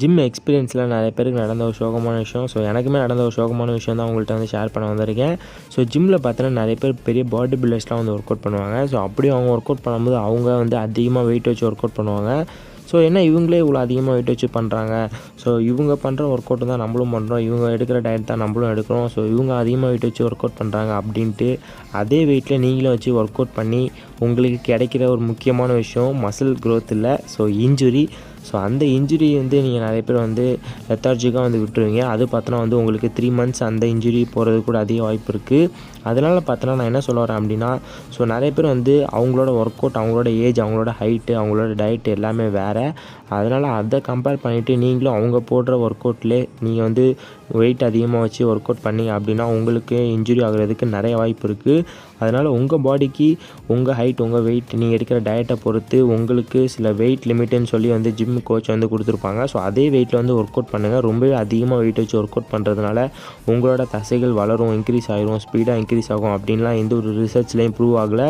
Gym எக்ஸ்பீரியன்ஸில் நிறைய பேருக்கு நடந்த ஒரு சோகமான விஷயம். ஸோ எனக்குமே நடந்த ஒரு சோகமான விஷயம் தான் உங்கள்கிட்ட வந்து ஷேர் பண்ண வந்திருக்கேன். ஸோ ஜிம்மில் பார்த்தீங்கன்னா நிறைய பேர் பெரிய பாடி பில்டர்ஸ்லாம் வந்து ஒர்க் அவுட் பண்ணுவாங்க. ஸோ அப்படியும் அவங்க ஒர்க் அவுட் பண்ணும்போது அவங்க வந்து அதிகமாக வெயிட் வச்சு ஒர்க் அவுட் பண்ணுவாங்க. ஸோ என்ன இவங்களே இவ்வளோ அதிகமாக வெயிட் வச்சு பண்ணுறாங்க ஸோ இவங்க பண்ணுற ஒர்க் அவுட் தான் நம்மளும் பண்ணுறோம் இவங்க எடுக்கிற டயட் தான் நம்மளும் எடுக்கிறோம். ஸோ இவங்க அதிகமாக வெயிட் வச்சு ஒர்க் அவுட் பண்ணுறாங்க அப்படின்ட்டு அதே வெயிட்டில் நீங்களும் வச்சு ஒர்க் அவுட் பண்ணி உங்களுக்கு கிடைக்கிற ஒரு முக்கியமான விஷயம் மசில் க்ரோத் இல்லை ஸோ இன்ஜுரி ஸோ அந்த இன்ஜுரி வந்து நீங்கள் நிறைய பேர் வந்து லெத்தார்ஜிக்காக வந்து விட்டுருவீங்க. அது பார்த்தோன்னா வந்து உங்களுக்கு த்ரீ மந்த்ஸ் அந்த இன்ஜுரி போகிறது கூட அதிக வாய்ப்பு இருக்குது அதனால் பார்த்தோன்னா நான் என்ன சொல்ல வரேன் அப்படின்னா ஸோ நிறைய பேர் வந்து அவங்களோட ஒர்க் அவுட் அவங்களோட ஏஜ் அவங்களோட ஹைட்டு அவங்களோட டயட் எல்லாமே வேறு. அதனால் அதை கம்பேர் பண்ணிவிட்டு நீங்களும் அவங்க போடுற ஒர்க் அவுட்லேயே நீங்கள் வந்து வெயிட் அதிகமாக வச்சு ஒர்க் அவுட் பண்ணீங்க அப்படின்னா உங்களுக்கு இன்ஜுரி ஆகுறதுக்கு நிறைய வாய்ப்பு இருக்குது அதனால் உங்கள் பாடிக்கு உங்கள் ஹைட் உங்கள் வெயிட் நீங்கள் எடுக்கிற டயட்டை பொறுத்து உங்களுக்கு சில வெயிட் லிமிட்டுன்னு சொல்லி வந்து ஜிம் கோச் வந்து கொடுத்துருப்பாங்க. ஸோ அதே வெயிட்டில் வந்து ஒர்க் அவுட் பண்ணுங்கள் ரொம்பவே அதிகமாக வெயிட் வச்சு ஒர்க் அவுட் பண்ணுறதுனால உங்களோட தசைகள் வளரும் இன்க்ரீஸ் ஆகிரும் ஸ்பீடாக இன்க்ரீஸ் ஆகும் அப்படின்லாம் எந்த ஒரு ரிசர்ச்லேயும் ப்ரூவ் ஆகலை.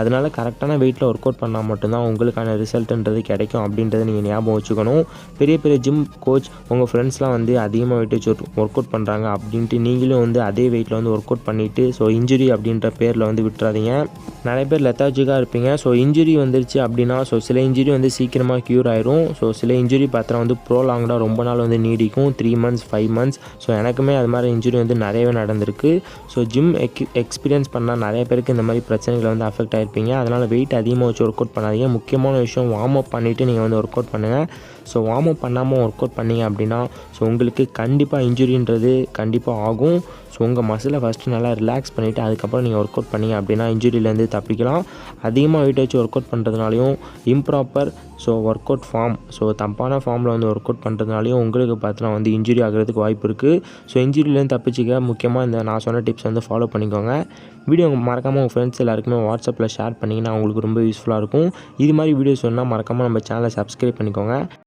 அதனால் கரெக்டான வெயிட்டில் ஒர்க் அவுட் பண்ணால் மட்டும்தான் உங்களுக்கான ரிசல்ட்டுன்றது கிடைக்கும் அப்படின்றத நீங்கள் ஞாபகம் வச்சுக்கணும். பெரிய பெரிய ஜிம் கோச் உங்கள் ஃப்ரெண்ட்ஸ்லாம் வந்து அதிகமாக வெயிட் வச்சு ஒர்க் அவுட் பண்ணுறாங்க அப்படின்ட்டு நீங்களும் வந்து அதே வெயிட்டில் வந்து ஒர்க் அவுட் பண்ணிவிட்டு ஸோ இன்ஜுரி அப்படின்ற பேரில் வந்து விட்டுறாதீங்க. நிறைய பேர் லெத்தாஜிக்காக இருப்பீங்க. ஸோ இன்ஜுரி வந்துருச்சு அப்படின்னா ஸோ சில இன்ஜுரி வந்து சீக்கிரமாக க்யூர் ஆயிரும். ஸோ சில இன்ஜுரி பார்த்தா வந்து ப்ரோலாங்டாக ரொம்ப நாள் வந்து நீடிக்கும். Three months five months so எனக்குமே அது மாதிரி இன்ஜுரி வந்து நிறையவே நடந்திருக்கு. ஸோ ஜிம் எக் எக்ஸ்பீரியன்ஸ் பண்ணால் நிறைய பேருக்கு இந்த மாதிரி பிரச்சனைகளை வந்து அஃபெக்ட் ஆகிருப்பீங்க அதனால் வெயிட் அதிகமாக வச்சு ஒர்க் அவுட் பண்ணாதீங்க. முக்கியமான விஷயம் வார்ம் அப் பண்ணிவிட்டு நீங்கள் வந்து ஒர்க் அவுட் பண்ணுங்கள் ஸோ வார்ம் அப் பண்ணாமல் ஒர்க் அவுட் பண்ணீங்க அப்படின்னா ஸோ உங்களுக்கு கண்டிப்பாக இன்ஜுரின்றது கண்டிப்பாக ஆகும். ஸோ உங்கள் மசிலை ஃபஸ்ட்டு நல்லா ரிலாக்ஸ் பண்ணிவிட்டு அதுக்கப்புறம் நீங்கள் ஒர்க் அவுட் பண்ணி அப்படின்னா இன்ஜுரியிலேருந்து தப்பிக்கலாம். அதிகமாக வெயிட் வச்சு work out பண்ணுறதுனாலையும் improper so work out form so தப்பான ஃபார்மில் வந்து ஒர்க் அவுட் பண்ணுறதுனாலையும் உங்களுக்கு பார்த்தீங்கன்னா வந்து இன்ஜுரி ஆகிறதுக்கு வாய்ப்பு இருக்குது ஸோ இன்ஜுரியிலேருந்து தப்பிச்சிக்க முக்கியமாக இந்த நான் சொன்ன டிப்ஸ் வந்து ஃபாலோ பண்ணிக்கோங்க. வீடியோ மறக்காமல் உங்கள் ஃப்ரெண்ட்ஸ் எல்லாருக்குமே வாட்ஸ்அப்பில் ஷேர் பண்ணிங்கன்னா அவங்களுக்கு ரொம்ப யூஸ்ஃபுல்லாக இருக்கும். இது மாதிரி வீடியோஸ் சொன்னால் மறக்காமல் நம்ம சேனலை சப்ஸ்கிரைப் பண்ணிக்கோங்க.